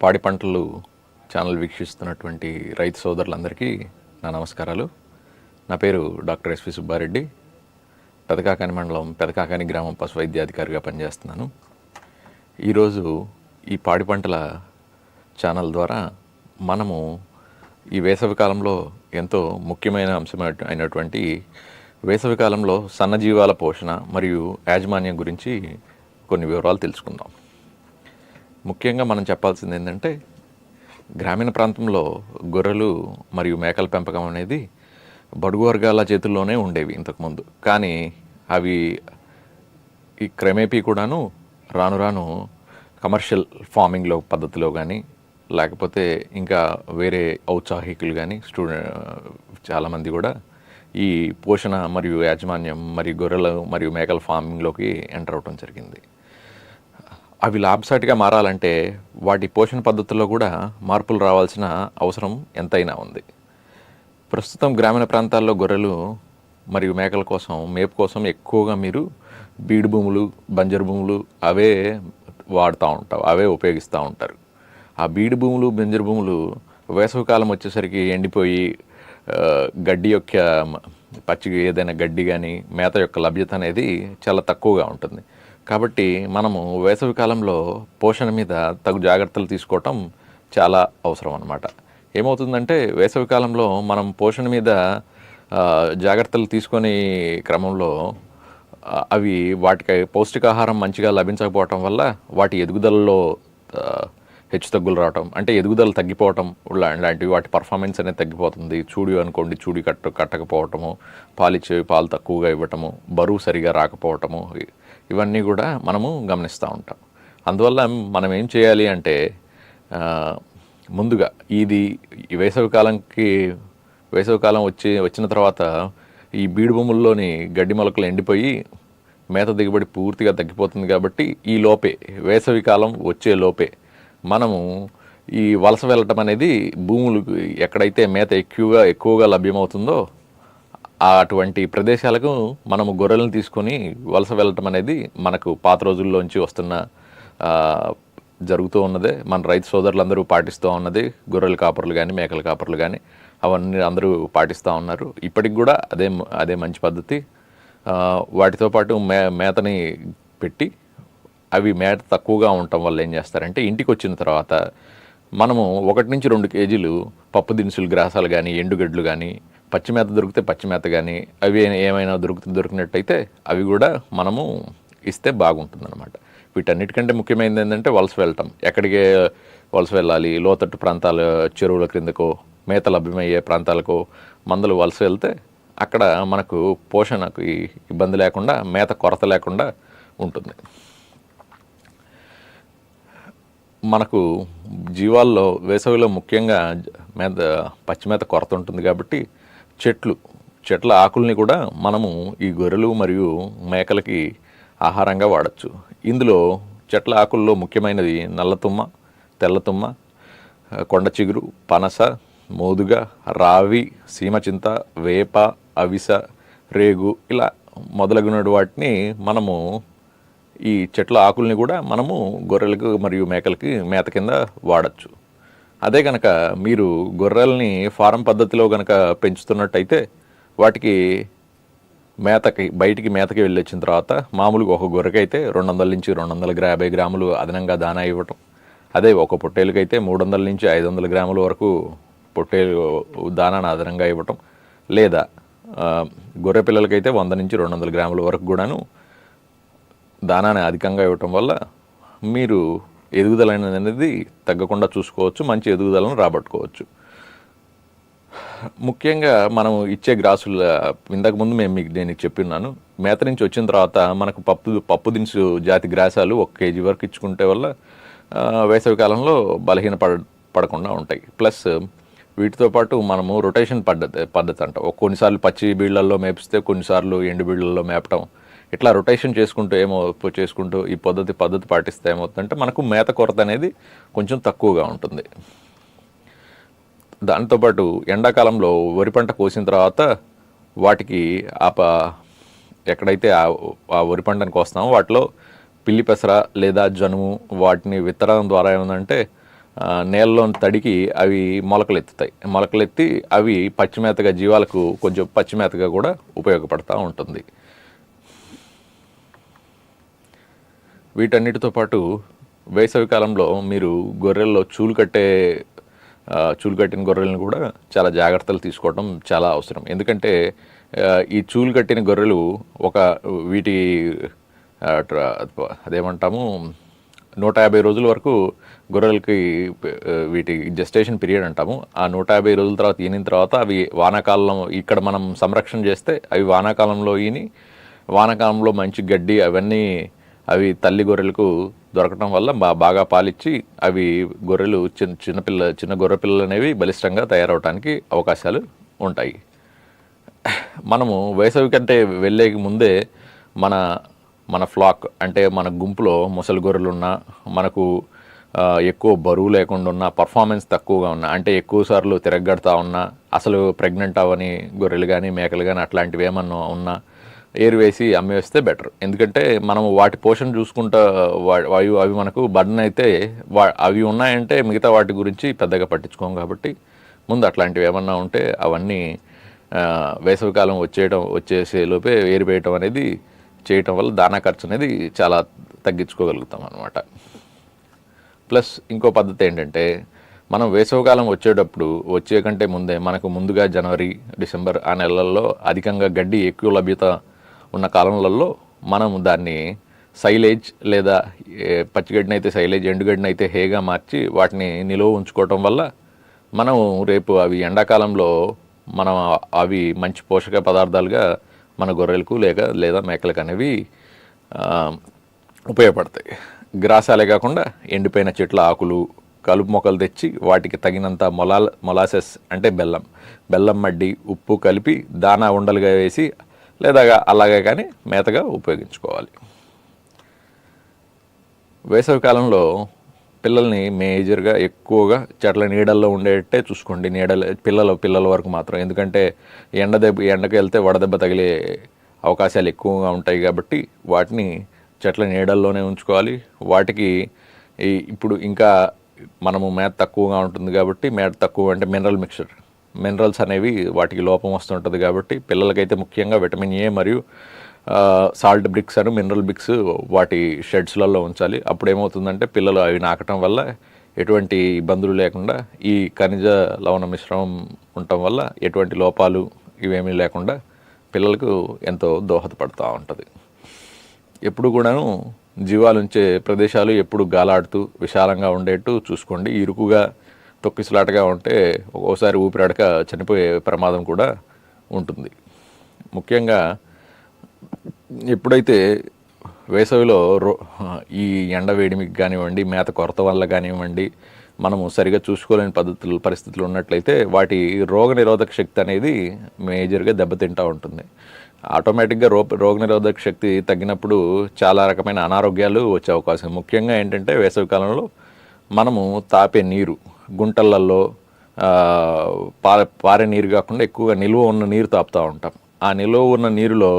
పాడి పంటలు ఛానల్ వీక్షిస్తున్నటువంటి రైతు సోదరులందరికీ నా నమస్కారాలు. నా పేరు డాక్టర్ ఎస్వి సుబ్బారెడ్డి. పెదకాకాని మండలం పెదకాకాని గ్రామం పశు వైద్యాధికారిగా పనిచేస్తున్నాను. ఈరోజు ఈ పాడి పంటల ఛానల్ ద్వారా మనము ఈ వేసవి కాలంలో ఎంతో ముఖ్యమైన అంశం అయినటువంటి వేసవి కాలంలో సన్నజీవాల పోషణ మరియు యాజమాన్యం గురించి కొన్ని వివరాలు తెలుసుకుందాం. ముఖ్యంగా మనం చెప్పాల్సింది ఏంటంటే గ్రామీణ ప్రాంతంలో గొర్రెలు మరియు మేకల పెంపకం అనేది బడుగు వర్గాల చేతుల్లోనే ఉండేవి ఇంతకుముందు కానీ అవి ఈ క్రమేపీ కూడాను రాను రాను కమర్షియల్ ఫార్మింగ్లో పద్ధతిలో కానీ లేకపోతే ఇంకా వేరే ఔత్సాహికులు కానీ స్టూడెంట్ చాలామంది కూడా ఈ పోషణ మరియు యాజమాన్యం మరియు గొర్రెలు మరియు మేకల ఫార్మింగ్లోకి ఎంటర్ అవడం జరిగింది. అవి లాభసాటిగా మారాలంటే వాటి పోషణ పద్ధతుల్లో కూడా మార్పులు రావాల్సిన అవసరం ఎంతైనా ఉంది. ప్రస్తుతం గ్రామీణ ప్రాంతాల్లో గొర్రెలు మరియు మేకల కోసం మేపు కోసం ఎక్కువగా మీరు బీడు భూములు బంజరు భూములు అవే వాడుతూ ఉంటారు అవే ఉపయోగిస్తూ ఉంటారు. ఆ బీడు భూములు బంజరు భూములు వేసవికాలం వచ్చేసరికి ఎండిపోయి గడ్డి యొక్క పచ్చి ఏదైనా గడ్డి కానీ మేత యొక్క లభ్యత అనేది చాలా తక్కువగా ఉంటుంది. కాబట్టి మనము వేసవి కాలంలో పోషణ మీద తగు జాగ్రత్తలు తీసుకోవటం చాలా అవసరం అనమాట ఏమవుతుందంటే వేసవి కాలంలో మనం పోషణ మీద జాగ్రత్తలు తీసుకొని క్రమంలో అవి వాటికి పౌష్టికాహారం మంచిగా లభించకపోవటం వల్ల వాటి ఎదుగుదలలో హెచ్చుతగ్గులు రావటం అంటే ఎదుగుదల తగ్గిపోవటం లాంటివి వాటి పర్ఫార్మెన్స్ అనేది తగ్గిపోతుంది. చూడి అనుకోండి చూడి కట్ట కట్టకపోవటము పాలిచ్చేవి పాలు తక్కువగా ఇవ్వటము బరువు సరిగా రాకపోవటము ఇవన్నీ కూడా మనము గమనిస్తూ ఉంటాం. అందువల్ల మనం ఏం చేయాలి అంటే ముందుగా ఇది ఈ వేసవికాలంకి వేసవికాలం వచ్చి వచ్చిన తర్వాత ఈ బీడు భూముల్లోని గడ్డి మొలకలు ఎండిపోయి మేత దిగుబడి పూర్తిగా తగ్గిపోతుంది కాబట్టి ఈ లోపే వేసవి కాలం వచ్చే లోపే మనము ఈ వలస వెళ్ళటం అనేది భూములు ఎక్కడైతే మేత ఎక్కువగా ఎక్కువగా లభ్యమవుతుందో అటువంటి ప్రదేశాలకు మనము గొర్రెలను తీసుకొని వలస వెళ్ళటం అనేది మనకు పాత రోజుల్లోంచి వస్తున్న జరుగుతూ ఉన్నదే. మన రైతు సోదరులందరూ పాటిస్తూ ఉన్నది గొర్రెల కాపర్లు కానీ మేకల కాపర్లు కానీ అవన్నీ అందరూ పాటిస్తూ ఉన్నారు. ఇప్పటికి కూడా అదే అదే మంచి పద్ధతి. వాటితో పాటు మే మేతని పెట్టి అవి మేత తక్కువగా ఉండటం వల్ల ఏం చేస్తారంటే ఇంటికి వచ్చిన తర్వాత మనము ఒకటి నుంచి రెండు కేజీలు పప్పు దినుసులు గ్రాసాలు కానీ ఎండుగడ్లు కానీ పచ్చిమేత దొరికితే పచ్చిమేత కానీ అవి ఏమైనా దొరుకుతు దొరికినట్టయితే అవి కూడా మనము ఇస్తే బాగుంటుందన్నమాట. వీటన్నిటికంటే ముఖ్యమైనది ఏంటంటే వలస వెళ్ళటం. ఎక్కడికి వలస వెళ్ళాలి లోతట్టు ప్రాంతాల చెరువుల క్రిందకో మేత లభ్యమయ్యే ప్రాంతాలకు మందులు వలస వెళ్తే అక్కడ మనకు పోషణకు ఇబ్బంది లేకుండా మేత కొరత లేకుండా ఉంటుంది. మనకు జీవాల్లో వేసవిలో ముఖ్యంగా మేత పచ్చిమేత కొరత ఉంటుంది కాబట్టి చెట్లు చెట్ల ఆకుల్ని కూడా మనము ఈ గొర్రెలు మరియు మేకలకి ఆహారంగా వాడచ్చు. ఇందులో చెట్ల ఆకుల్లో ముఖ్యమైనది నల్లతుమ్మ తెల్లతుమ్మ కొండ చిగురు పనస మోదుగ రావి సీమచింత వేప అవిస రేగు ఇలా మొదలగున వాటిని మనము ఈ చెట్ల ఆకుల్ని కూడా మనము గొర్రెలకు మరియు మేకలకి మేత కింద వాడచ్చు. అదే కనుక మీరు గొర్రెల్ని ఫారం పద్ధతిలో కనుక పెంచుతున్నట్టయితే వాటికి మేతకి బయటికి మేతకి వెళ్ళి వచ్చిన తర్వాత మామూలుగా ఒక గొర్రెకైతే రెండు వందల నుంచి రెండు వందల గ్రా యాభై గ్రాములు అదనంగా దానా ఇవ్వటం. అదే ఒక పొట్టేలుకైతే మూడు వందల నుంచి ఐదు వందల గ్రాముల వరకు పొట్టేలు దానాన్ని అదనంగా ఇవ్వటం. లేదా గొర్రె పిల్లలకైతే వంద నుంచి రెండు వందల గ్రాముల వరకు కూడాను దానాన్ని అధికంగా ఇవ్వటం వల్ల మీరు ఎదుగుదల అనేది తగ్గకుండా చూసుకోవచ్చు మంచి ఎదుగుదలను రాబట్టుకోవచ్చు. ముఖ్యంగా మనం ఇచ్చే గ్రాసుల ఇంతకుముందు మేము మీకు నేను చెప్పిన్నాను మేత నుంచి వచ్చిన తర్వాత మనకు పప్పు పప్పు దినుసు జాతి గ్రాసాలు ఒక కేజీ వరకు ఇచ్చుకుంటే వల్ల వేసవి కాలంలో బలహీన పడ పడకుండా ఉంటాయి. ప్లస్ వీటితో పాటు మనము రొటేషన్ పద్ధతి పద్ధతి అంట. ఒక కొన్నిసార్లు పచ్చి బీళ్ళల్లో మేపిస్తే కొన్నిసార్లు ఎండు బీళ్ళల్లో మేపటం ఇట్లా రొటేషన్ చేసుకుంటూ ఏమో చేసుకుంటూ ఈ పద్ధతి పద్ధతి పాటిస్తే ఏమవుతుందంటే మనకు మేత కొరత అనేది కొంచెం తక్కువగా ఉంటుంది. దాంతోపాటు ఎండాకాలంలో వరి పంట కోసిన తర్వాత వాటికి ఆ ప ఎక్కడైతే ఆ ఆ వరి పంటను కోస్తామో వాటిలో పిల్లి పెసర లేదా జనుము వాటిని విత్తడం ద్వారా ఏముందంటే నేలలోని తడికి అవి మొలకలు ఎత్తి అవి పచ్చిమేతగా జీవాలకు కొంచెం పచ్చిమేతగా కూడా ఉపయోగపడతా ఉంటుంది. వీటన్నిటితో పాటు వేసవి కాలంలో మీరు గొర్రెల్లో చూలు కట్టే చూలు కట్టిన గొర్రెలను కూడా చాలా జాగ్రత్తలు తీసుకోవడం చాలా అవసరం. ఎందుకంటే ఈ చూలు కట్టిన గొర్రెలు ఒక వీటి అదేమంటాము నూట యాభై రోజుల వరకు గొర్రెలకి వీటి జస్టేషన్ పీరియడ్ అంటాము. ఆ నూట యాభై రోజుల తర్వాత ఈనిన తర్వాత అవి వానాకాలం ఇక్కడ మనం సంరక్షణ చేస్తే అవి వానాకాలంలో ఈని వానాకాలంలో మంచి గడ్డి అవన్నీ అవి తల్లి గొర్రెలకు దొరకడం వల్ల బాగా పాలిచ్చి అవి గొర్రెలు చిన్న చిన్నపిల్ల చిన్న గొర్రె పిల్లలు అనేవి బలిష్టంగా తయారవడానికి అవకాశాలు ఉంటాయి. మనము వేసవి కంటే వెళ్ళే ముందే మన మన ఫ్లాక్ అంటే మన గుంపులో ముసలి గొర్రెలు ఉన్నా మనకు ఎక్కువ బరువు లేకుండా ఉన్న పర్ఫార్మెన్స్ తక్కువగా ఉన్న అంటే ఎక్కువ సార్లు తిరగడతా ఉన్నా అసలు ప్రెగ్నెంట్ అవని గొర్రెలు కానీ మేకలు కానీ అట్లాంటివి ఏమన్నా ఉన్నా ఏరు వేసి అమ్మేస్తే బెటర్ ఎందుకంటే మనం వాటి పోషణ చూసుకుంటా వా- అవి అవి మనకు బర్న్ అయితే వా అవి ఉన్నాయంటే మిగతా వాటి గురించి పెద్దగా పట్టించుకోం కాబట్టి ముందు అట్లాంటివి ఏమన్నా ఉంటే అవన్నీ వేసవికాలం వచ్చేయడం వచ్చేసే లోపే ఏరివేయటం అనేది చేయటం వల్ల దానా ఖర్చు అనేది చాలా తగ్గించుకోగలుగుతాం అనమాట ప్లస్ ఇంకో పద్ధతి ఏంటంటే మనం వేసవికాలం వచ్చేటప్పుడు వచ్చే కంటే ముందే మనకు ముందుగా జనవరి డిసెంబర్ ఆ నెలల్లో అధికంగా గడ్డి ఎక్కువ లభ్యత ఉన్న కాలంలో మనం దాన్ని సైలేజ్ లేదా ఏ, పచ్చిగడ్డిని అయితే సైలేజ్ ఎండుగడ్డిని అయితే హేగా మార్చి వాటిని నిలువ ఉంచుకోవటం వల్ల మనం రేపు అవి ఎండాకాలంలో మనం అవి మంచి పోషక పదార్థాలుగా మన గొర్రెలకు లేక లేదా మేకలకు అనేవి ఉపయోగపడతాయి. గ్రాసాలే కాకుండా ఎండిపోయిన చెట్ల ఆకులు కలుపు మొక్కలు తెచ్చి వాటికి తగినంత మొలా మొలాసెస్ అంటే బెల్లం బెల్లం మడ్డి ఉప్పు కలిపి దానా ఉండలుగా వేసి లేదా అలాగే కానీ మేతగా ఉపయోగించుకోవాలి. వేసవికాలంలో పిల్లల్ని మేజర్గా ఎక్కువగా చెట్ల నీడల్లో ఉండేట్టే చూసుకోండి. నీడలు పిల్లలు పిల్లల వరకు మాత్రం. ఎందుకంటే ఎండ దెబ్బ ఎండకి వెళ్తే వడదెబ్బ తగిలే అవకాశాలు ఎక్కువగా ఉంటాయి కాబట్టి వాటిని చెట్ల నీడల్లోనే ఉంచుకోవాలి. వాటికి ఇప్పుడు ఇంకా మనము మేత తక్కువగా ఉంటుంది కాబట్టి మేత తక్కువ అంటే మినరల్ మిక్చర్. మినరల్స్ అనేవి వాటికి లోపం వస్తుంటుంది కాబట్టి పిల్లలకైతే ముఖ్యంగా విటమిన్ ఏ మరియు సాల్ట్ బ్రిక్స్ అని మినరల్ బ్రిక్స్ వాటి షెడ్స్లలో ఉంచాలి. అప్పుడు ఏమవుతుందంటే పిల్లలు అవి నాకటం వల్ల ఎటువంటి ఇబ్బందులు లేకుండా ఈ ఖనిజ లవణ మిశ్రమం ఉండటం వల్ల ఎటువంటి లోపాలు ఇవేమీ లేకుండా పిల్లలకు ఎంతో దోహదపడుతూ ఉంటుంది. ఎప్పుడు కూడాను జీవాలు ఉంచే ప్రదేశాలు ఎప్పుడు గాలాడుతూ విశాలంగా ఉండేట్టు చూసుకోండి. ఇరుకుగా తొక్కిసలాటగా ఉంటే ఒక్కోసారి ఊపిరాడక చనిపోయే ప్రమాదం కూడా ఉంటుంది. ముఖ్యంగా ఎప్పుడైతే వేసవిలో రో ఈ ఎండ వేడిమికి కానివ్వండి మేత కొరత వల్ల కానివ్వండి మనము సరిగా చూసుకోలేని పద్ధతులు పరిస్థితులు ఉన్నట్లయితే వాటి రోగ నిరోధక శక్తి అనేది మేజర్గా దెబ్బతింటూ ఉంటుంది. ఆటోమేటిక్గా రో రోగ నిరోధక శక్తి తగ్గినప్పుడు చాలా రకమైన అనారోగ్యాలు వచ్చే అవకాశం. ముఖ్యంగా ఏంటంటే వేసవి కాలంలో మనము తాపే నీరు గుంటలలో ఆ, పారే పారే నీరు కాకుండా ఎక్కువగా నిల్వ ఉన్న నీరు తాపుతూ ఉంటాం. ఆ నిల్వ ఉన్న నీరులో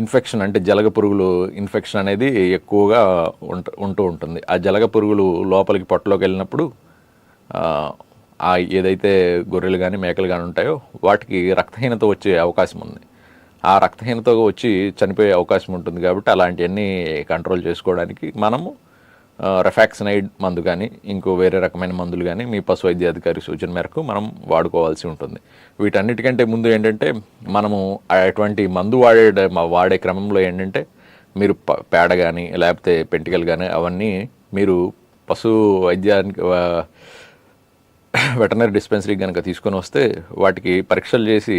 ఇన్ఫెక్షన్ అంటే జలగ పురుగులు ఇన్ఫెక్షన్ అనేది ఎక్కువగా ఉంట ఉంటూ ఉంటుంది. ఆ జలగ పురుగులు లోపలికి పొట్టలోకి వెళ్ళినప్పుడు ఆ, ఆ ఏదైతే గొర్రెలు కానీ మేకలు కానీ ఉంటాయో వాటికి రక్తహీనత వచ్చే అవకాశం ఉంది. ఆ రక్తహీనత వచ్చి చనిపోయే అవకాశం ఉంటుంది కాబట్టి అలాంటివన్నీ కంట్రోల్ చేసుకోవడానికి మనము రెఫాక్సినైడ్ మందు కానీ ఇంకో వేరే రకమైన మందులు కానీ మీ పశు వైద్య అధికారి సూచన మేరకు మనం వాడుకోవాల్సి ఉంటుంది. వీటన్నిటికంటే ముందు ఏంటంటే మనము అటువంటి మందు వాడే వాడే క్రమంలో ఏంటంటే మీరు ప- పేడ కానీ లేకపోతే పెంటికలు కానీ అవన్నీ మీరు పశు వైద్యానికి వెటనరీ డిస్పెన్సరీ కనుక తీసుకొని వస్తే వాటికి పరీక్షలు చేసి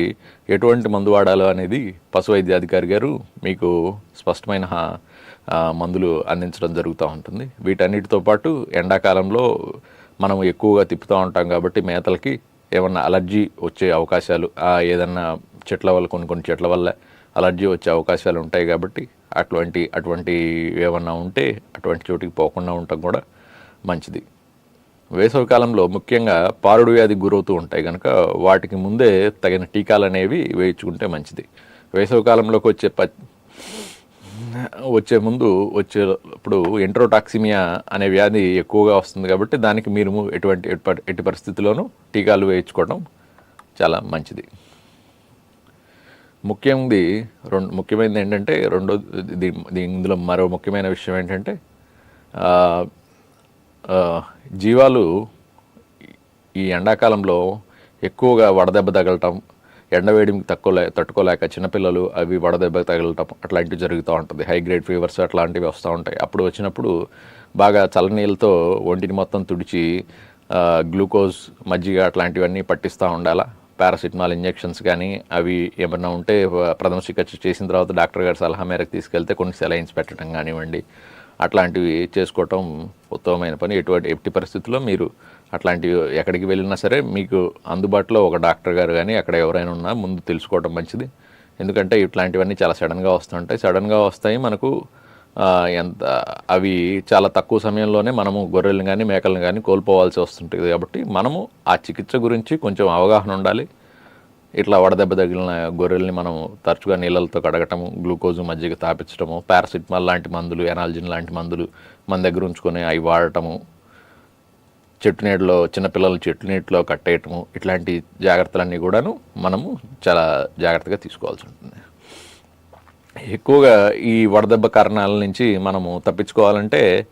ఎటువంటి మందు వాడాలో అనేది పశు వైద్యాధికారి గారు మీకు స్పష్టమైన మందులు అందించడం జరుగుతూ ఉంటుంది. వీటన్నిటితో పాటు ఎండాకాలంలో మనం ఎక్కువగా తిప్పుతూ ఉంటాం కాబట్టి మేతలకి ఏమన్నా అలర్జీ వచ్చే అవకాశాలు ఆ ఏదన్నా చెట్ల వల్ల కొన్ని కొన్ని చెట్ల వల్ల అలర్జీ వచ్చే అవకాశాలు ఉంటాయి కాబట్టి అటువంటి అటువంటి ఏమన్నా ఉంటే అటువంటి చోటికి పోకుండా ఉండటం కూడా మంచిది. వేసవి కాలంలో ముఖ్యంగా పారుడు వ్యాధి గురవుతూ ఉంటాయి కనుక వాటికి ముందే తగిన టీకాలు అనేవి వేయించుకుంటే మంచిది. వేసవి కాలంలోకి వచ్చే ప వచ్చే ముందు వచ్చేప్పుడు ఎంట్రోటాక్సిమియా అనే వ్యాధి ఎక్కువగా వస్తుంది కాబట్టి దానికి మీరు ఎటువంటి ఎట్టి- పరిస్థితుల్లోనూ టీకాలు వేయించుకోవడం చాలా మంచిది. ముఖ్యంది రెండు ముఖ్యమైనది ఏంటంటే రెండో దీ- దీ- ఇందులో మరో ముఖ్యమైన విషయం ఏంటంటే జీవాలు ఈ ఎండాకాలంలో ఎక్కువగా వడదెబ్బ తగలటం ఎండవేడికి తక్కువ తట్టుకోలేక చిన్నపిల్లలు అవి వడదెబ్బ తగలటం అట్లాంటివి జరుగుతూ ఉంటుంది. హై గ్రేడ్ ఫీవర్స్ అట్లాంటివి వస్తూ ఉంటాయి. అప్పుడు వచ్చినప్పుడు బాగా చల్లనీళ్ళతో ఒంటిని మొత్తం తుడిచి గ్లూకోజ్ మజ్జిగ అట్లాంటివన్నీ పట్టిస్తూ ఉండాలా? పారాసిటమాల్ ఇంజెక్షన్స్ కానీ అవి ఏమన్నా ఉంటే ప్రథమ చికిత్స చేసిన తర్వాత డాక్టర్ గారి సలహా మేరకు తీసుకెళ్తే కొన్ని సెలైన్స్ పెట్టడం కానివ్వండి అట్లాంటివి చేసుకోవటం ఉత్తమమైన పని. ఎటువంటి ఎట్టి పరిస్థితుల్లో మీరు అట్లాంటివి ఎక్కడికి వెళ్ళినా సరే మీకు అందుబాటులో ఒక డాక్టర్ గారు కానీ అక్కడ ఎవరైనా ఉన్నా ముందు తెలుసుకోవడం మంచిది. ఎందుకంటే ఇట్లాంటివన్నీ చాలా సడన్గా వస్తుంటాయి. సడన్గా వస్తాయి మనకు ఎంత అవి చాలా తక్కువ సమయంలోనే మనము గొర్రెలను కానీ మేకలను కానీ కోల్పోవాల్సి వస్తుంటుంది కాబట్టి మనము ఆ చికిత్స గురించి కొంచెం అవగాహన ఉండాలి. ఇట్లా వడదెబ్బ తగిలిన గొర్రెల్ని మనం తరచుగా నీళ్ళతో కడగటము గ్లూకోజ్ మజ్జిగ తాపించడము పారాసిటమాల్ లాంటి మందులు ఎనాల్జిన్ లాంటి మందులు మన దగ్గర ఉంచుకొని అవి వాడటము చెట్టు నీడలో చిన్నపిల్లలు చెట్టు నీటిలో కట్టేయటము ఇట్లాంటి జాగ్రత్తలన్నీ కూడాను మనము చాలా జాగ్రత్తగా తీసుకోవాల్సి ఉంటుంది. ఎక్కువగా ఈ వడదెబ్బ కారణాల నుంచి మనము తప్పించుకోవాలంటే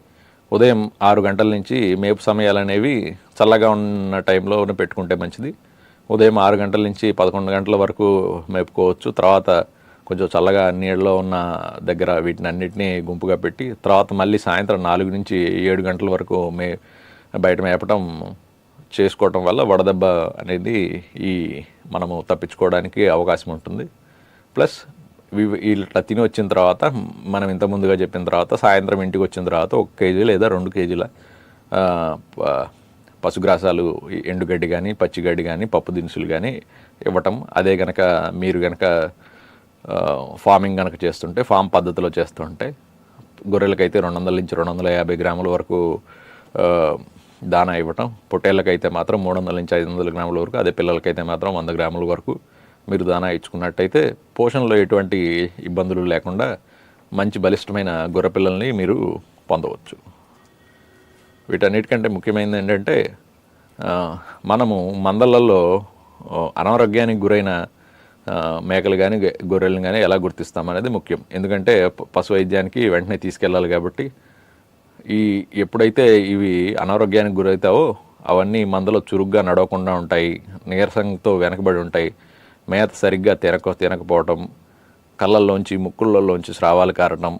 ఉదయం ఆరు గంటల నుంచి మేపు సమయాలు అనేవి చల్లగా ఉన్న టైంలో పెట్టుకుంటే మంచిది. ఉదయం ఆరు గంటల నుంచి పదకొండు గంటల వరకు మేపుకోవచ్చు. తర్వాత కొంచెం చల్లగా నీళ్ళలో ఉన్న దగ్గర వీటిని అన్నిటినీ గుంపుగా పెట్టి తర్వాత మళ్ళీ సాయంత్రం నాలుగు నుంచి ఏడు గంటల వరకు మే బయట మేపటం చేసుకోవటం వల్ల వడదెబ్బ అనేది ఈ మనము తప్పించుకోవడానికి అవకాశం ఉంటుంది. ప్లస్ ఇవి- ఇట్లా తిని వచ్చిన తర్వాత మనం ఇంత ముందుగా చెప్పిన తర్వాత సాయంత్రం ఇంటికి వచ్చిన తర్వాత ఒక కేజీ లేదా రెండు కేజీల పశుగ్రాసాలు ఎండుగడ్డి కానీ పచ్చిగడ్డి కానీ పప్పు దినుసులు కానీ ఇవ్వటం. అదే గనక మీరు గనక ఫార్మింగ్ కనుక చేస్తుంటే ఫామ్ పద్ధతిలో చేస్తుంటే గొర్రెలకైతే రెండు వందల నుంచి రెండు వందల యాభై గ్రాముల వరకు దానా ఇవ్వటం. పొట్టేళ్ళకైతే మాత్రం మూడు వందల నుంచి ఐదు వందల గ్రాముల వరకు అదే పిల్లలకైతే మాత్రం వంద గ్రాముల వరకు మీరు దానా ఇచ్చుకున్నట్టయితే పోషణలో ఎటువంటి ఇబ్బందులు లేకుండా మంచి బలిష్టమైన గొర్రె పిల్లల్ని మీరు పొందవచ్చు. వీటన్నిటికంటే ముఖ్యమైనది ఏంటంటే మనము మందలల్లో అనారోగ్యానికి గురైన మేకలు కానీ గొర్రెలను కానీ ఎలా గుర్తిస్తాం అనేది ముఖ్యం. ఎందుకంటే ప- పశు వైద్యానికి వెంటనే తీసుకెళ్ళాలి కాబట్టి ఈ ఎప్పుడైతే ఇవి అనారోగ్యానికి గురవుతావో అవన్నీ మందలో చురుగ్గా నడవకుండా ఉంటాయి నీరసంతో వెనకబడి ఉంటాయి. మేత సరిగ్గా తినక తినకపోవటం కళ్ళల్లోంచి ముక్కుళ్ళలోంచి స్రావాలు కారటం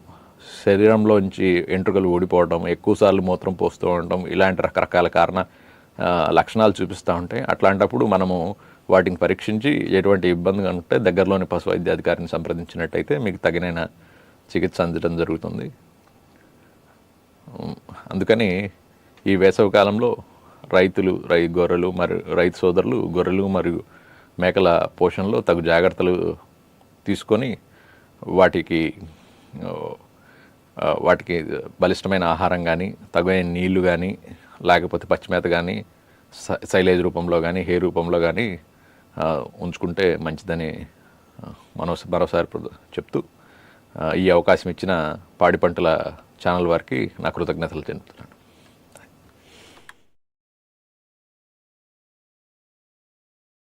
శరీరంలోంచి ఎంట్రుకలు ఊడిపోవడం ఎక్కువసార్లు మూత్రం పోస్తూ ఉండటం ఇలాంటి రకరకాల కారణ లక్షణాలు చూపిస్తూ ఉంటాయి. అట్లాంటప్పుడు మనము వాటిని పరీక్షించి ఎటువంటి ఇబ్బంది ఉంటే దగ్గరలోని పశు వైద్యాధికారిని సంప్రదించినట్టయితే మీకు తగిన చికిత్స అందించడం జరుగుతుంది. అందుకని ఈ వేసవి కాలంలో రైతులు రై గొర్రెలు మరియు రైతు సోదరులు గొర్రెలు మరియు మేకల పోషణలో తగు జాగ్రత్తలు తీసుకొని వాటికి వాటికి బలిష్టమైన ఆహారం కానీ తగిన నీళ్ళు కానీ లేకపోతే పచ్చిమేత కానీ సైలేజ్ రూపంలో కానీ హే రూపంలో కానీ ఉంచుకుంటే మంచిదని ఆ, మనో మరోసారి చెప్తూ ఈ అవకాశం ఇచ్చిన పాడి పంటల ఛానల్ వారికి నా కృతజ్ఞతలు చెందుతున్నాను